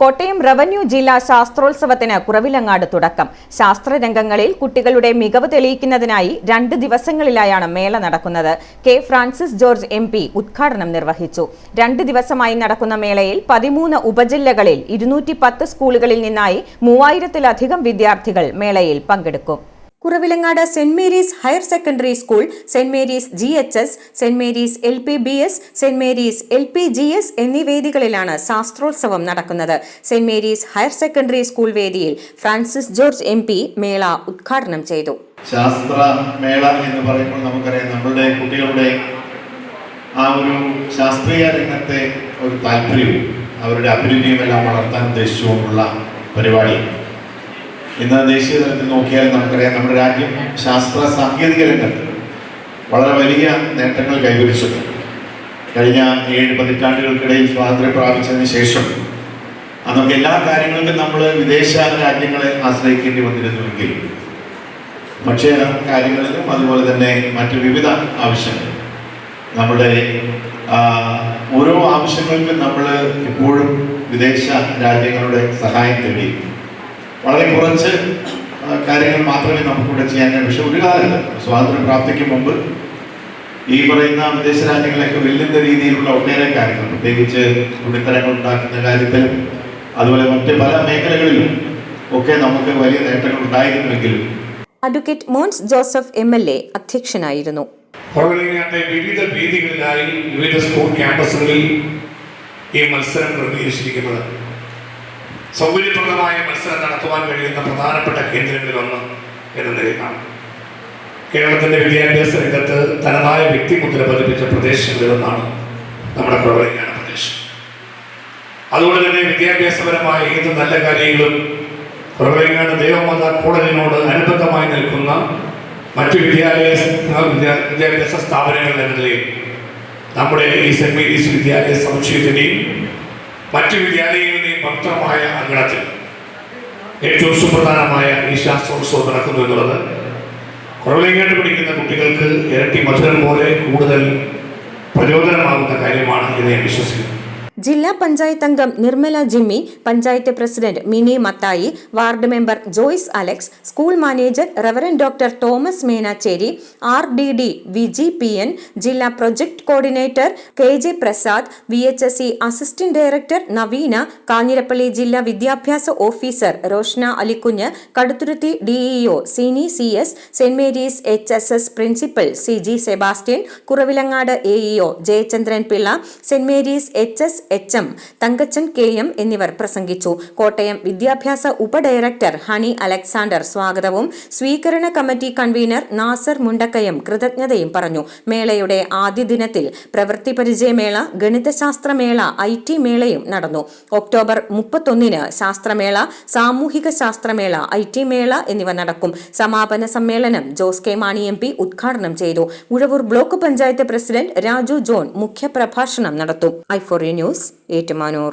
Kottayam revenue ജില്ലാ ശാസ്ത്രോത്സവത്തിന് കുറവിലങ്ങാട് തുടക്കം. ശാസ്ത്രരംഗങ്ങളിൽ കുട്ടികളുടെ മികവ് തെളിയിക്കുന്നതിനായി രണ്ട് ദിവസങ്ങളിലായാണ് മേള നടക്കുന്നത്. കെ ഫ്രാൻസിസ് ജോർജ് എം ഉദ്ഘാടനം നിർവഹിച്ചു. രണ്ട് ദിവസമായി നടക്കുന്ന മേളയിൽ പതിമൂന്ന് ഉപജില്ലകളിൽ ഇരുന്നൂറ്റി സ്കൂളുകളിൽ നിന്നായി മൂവായിരത്തിലധികം വിദ്യാർത്ഥികൾ മേളയിൽ പങ്കെടുക്കും. Kuravilangad saint Mary's higher secondary school saint Mary's G H S saint Mary's L P B S saint Mary's L P G S എന്നീ വേദികളിലാണ് ശാസ്ത്രോത്സവം നടക്കുന്നത്. Saint Mary's higher secondary school വേദിയിൽ ഫ്രാൻസിസ് ജോർജ് എം പി മേള ഉദ്ഘാടനം ചെയ്തു. ശാസ്ത്ര മേള എന്ന് പറയുമ്പോൾ നമുക്കറിയാം നമ്മുടെ കുട്ടികളുടെ ആ ഒരു ശാസ്ത്രീയ രംഗത്തെ ഒരു താല്പര്യവും അവരുടെ അഭിരുചിയും എല്ലാം വളർത്താൻ ഉദ്ദേശിച്ചുകൊണ്ടുള്ള പരിപാടി. ഇന്ന് ദേശീയ തലത്തിൽ നോക്കിയാൽ നമുക്കറിയാം നമ്മുടെ രാജ്യം ശാസ്ത്ര സാങ്കേതിക രംഗത്ത് വളരെ വലിയ നേട്ടങ്ങൾ കൈവരിച്ചിട്ടുണ്ട്. കഴിഞ്ഞ ഏഴ് പതിറ്റാണ്ടുകൾക്കിടയിൽ സ്വാതന്ത്ര്യം പ്രാപിച്ചതിന് ശേഷം നമുക്ക് എല്ലാ കാര്യങ്ങൾക്കും നമ്മൾ വിദേശ രാജ്യങ്ങളെ ആശ്രയിക്കേണ്ടി വന്നിരുന്നുവെങ്കിൽ ഭക്ഷ്യ കാര്യങ്ങളിലും അതുപോലെ തന്നെ മറ്റ് വിവിധ ആവശ്യങ്ങൾ നമ്മുടെ ഓരോ ആവശ്യങ്ങൾക്കും നമ്മൾ ഇപ്പോഴും വിദേശ രാജ്യങ്ങളുടെ സഹായം തേടി വളരെ കുറച്ച് കാര്യങ്ങൾ മാത്രമേ നമുക്കിവിടെ ചെയ്യാൻ കഴിയൂ പക്ഷെ ഒരു കാലത്ത് സ്വാതന്ത്ര്യ പ്രാപ്തിക്ക് മുമ്പ് ഈ പറയുന്ന വിദേശ രാജ്യങ്ങളെയൊക്കെ വെല്ലുന്ന രീതിയിലുള്ള ഒട്ടേറെ കാര്യങ്ങൾ പ്രത്യേകിച്ച് തുണിത്തരങ്ങൾ ഉണ്ടാക്കുന്ന കാര്യത്തിലും അതുപോലെ മറ്റ് പല മേഖലകളിലും ഒക്കെ നമുക്ക് വലിയ നേട്ടങ്ങൾ ഉണ്ടായിരുന്നുവെങ്കിലും advocate Mons Joseph M L A അധ്യക്ഷനായിരുന്നു. വിവിധ വേദികളിലായി വിവിധ സ്കൂൾ ക്യാമ്പസുകളിൽ ഈ മത്സരം ക്രമീകരിച്ചിരിക്കുന്നത് സൗകര്യപ്രദമായ മത്സരം നടത്തുവാൻ കഴിയുന്ന പ്രധാനപ്പെട്ട കേന്ദ്രങ്ങളിലൊന്ന് എന്ന നിലയിലാണ് കേരളത്തിന്റെ വിദ്യാഭ്യാസ രംഗത്ത് തനതായ വ്യക്തിമുദ്ര പതിപ്പിച്ച പ്രദേശങ്ങളിലൊന്നാണ് നമ്മുടെ പ്രബലിങ്ങാന പ്രദേശം. അതുകൊണ്ട് തന്നെ വിദ്യാഭ്യാസപരമായ ഏത് നല്ല കാര്യങ്ങളും കുറവലങ്ങാട് ദേവമാത കോളേജിനോട് അനുബന്ധമായി നിൽക്കുന്ന മറ്റ് വിദ്യാലയ വിദ്യാഭ്യാസ സ്ഥാപനങ്ങൾ എന്ന നിലയിൽ നമ്മുടെ ഈ സെന്റ് മേരീസ് വിദ്യാലയ സമുച്ചയത്തിന്റെയും മറ്റു വിദ്യാലയങ്ങളുടെയും ഭക്തമായ അങ്കണത്തിൽ ഏറ്റവും സുപ്രധാനമായ ഈ ശാസ്ത്രോത്സവം നടക്കുന്നു എന്നുള്ളത് കുറവലങ്ങാട്ട് പഠിക്കുന്ന കുട്ടികൾക്ക് ഇരട്ടി മധുരം പോലെ കൂടുതൽ പ്രചോദനമാകുന്ന കാര്യമാണ് എന്ന് ഞാൻ വിശ്വസിക്കുന്നു. ജില്ലാ പഞ്ചായത്ത് അംഗം Nirmala Jimmy panchayat president Mini Mathai ward member Joyce Alex school manager reverend doctor Thomas Menachery R D D Viji P N ജില്ലാ project coordinator K J Prasad V H S E assistant director Naveena Kanjirappally ജില്ലാ വിദ്യാഭ്യാസ officer Roshna Alikunju Kaduthuruthy DEO Seeni C S saint Mary's H S S principal C G Sebastian Kuravilangad AEO Jayachandran Pillai saint Mary's H S H M Thankachan K M എന്നിവർ പ്രസംഗിച്ചു. കോട്ടയം വിദ്യാഭ്യാസ ഉപഡയറക്ടർ honey Alexander സ്വാഗതവും സ്വീകരണ committee convener Nasar Mundakayam കൃതജ്ഞതയും പറഞ്ഞു. മേളയുടെ ആദ്യ ദിനത്തിൽ പ്രവൃത്തി പരിചയമേള ഗണിതശാസ്ത്രമേള ഐ ടി മേളയും നടന്നു. ഒക്ടോബർ മുപ്പത്തൊന്നിന് ശാസ്ത്രമേള സാമൂഹിക ശാസ്ത്രമേള ഐ ടി മേള എന്നിവ നടക്കും. സമാപന സമ്മേളനം Jose K Mani M P ഉദ്ഘാടനം ചെയ്തു. ഉഴവൂർ ബ്ലോക്ക് പഞ്ചായത്ത് പ്രസിഡന്റ് രാജു ജോൺ മുഖ്യപ്രഭാഷണം നടത്തും. ഐഫോറി ന്യൂസ് ഏറ്റുമാനൂർ.